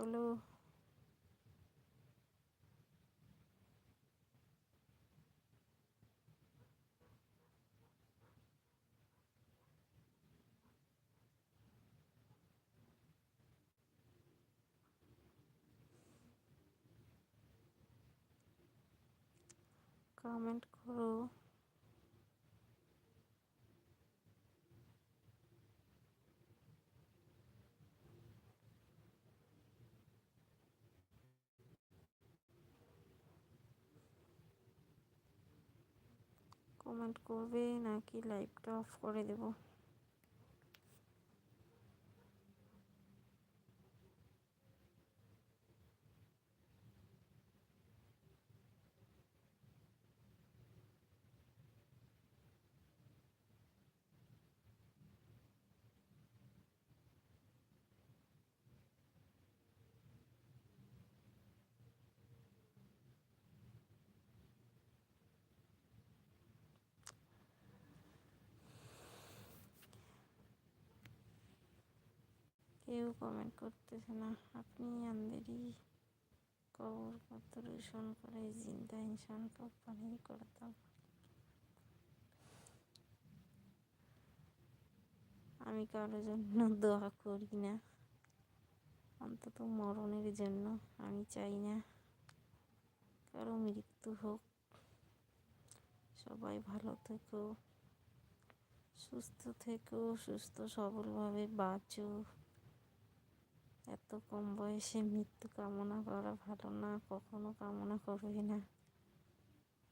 বলো কমেন্ট করো কমেন্ট করবে নাকি লাইভটা অফ করে দেব। কেউ কমেন্ট করতেছে না। আপনি আন্দেরই কবর কত রোশন করে জিন্দা ইনসান को পানি করতাম আমি কারোর জন্য দোয়া করি না। অন্তত মরণের জন্য আমি চাই না। কারও মৃত্যু হোক। সবাই ভালো থেকো। সুস্থ থেকো, সুস্থ সবলভাবে বাঁচো। এত কম বয়সে মৃত্যু কামনা করা ভালো না, কখনো কামনা করবে না।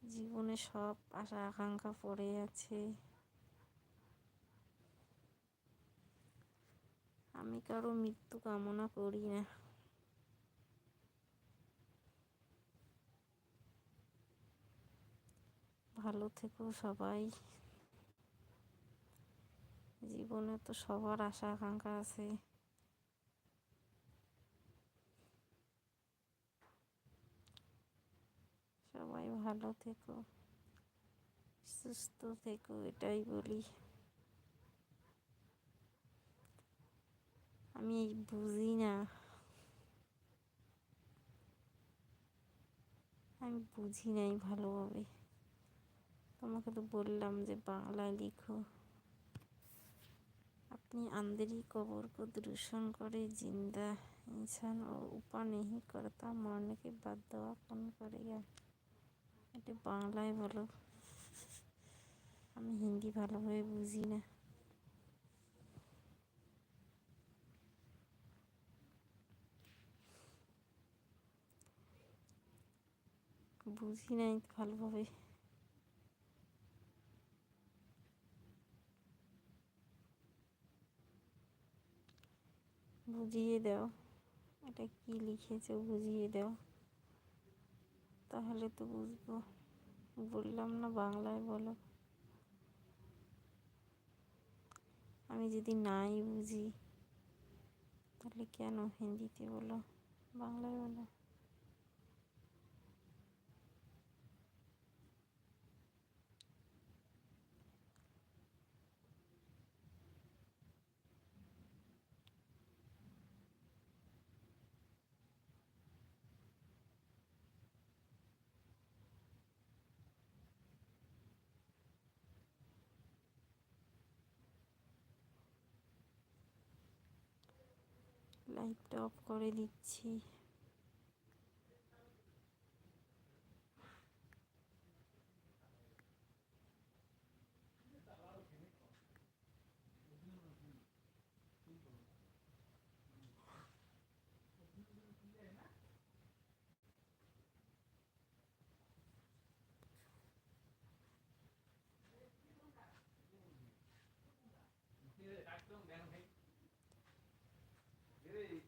জীবনে সব আশা আকাঙ্ক্ষা পড়ে আছে। আমি কারও মৃত্যু কামনা করি না। ভালো থেকো সবাই। জীবনে তো সবার আশা আকাঙ্ক্ষা আছে। সবাই ভালো থেকো সুস্থ থেকো এটাই বলি আমি এই বুঝি না আমি বুঝি নাই ভালোভাবে তোমাকে তো বললাম যে বাংলায় লিখো अपनी अंदरी कबर को दर्शन करे जिंदा इंसान और ऊपर नहीं करता मरने के बाद दवा कौन करेगा এটা বাংলায় বলো। আমি হিন্দি ভালোভাবে বুঝি না। বুঝি নাই ভালোভাবে। বুঝিয়ে দাও। এটা কি লিখেছে? বুঝিয়ে দাও। তাহলে তো বুঝব। বললাম না বাংলায় বলো। আমি যদি নাই বুঝি, তাহলে কেন হিন্দিতে বলো? বাংলায় বলো। লাইটটা অফ করে দিচ্ছি। একদম জ্ঞান ভাই Thank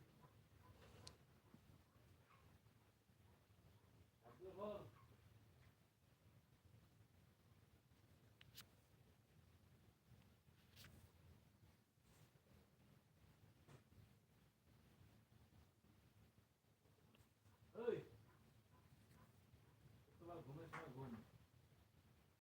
you.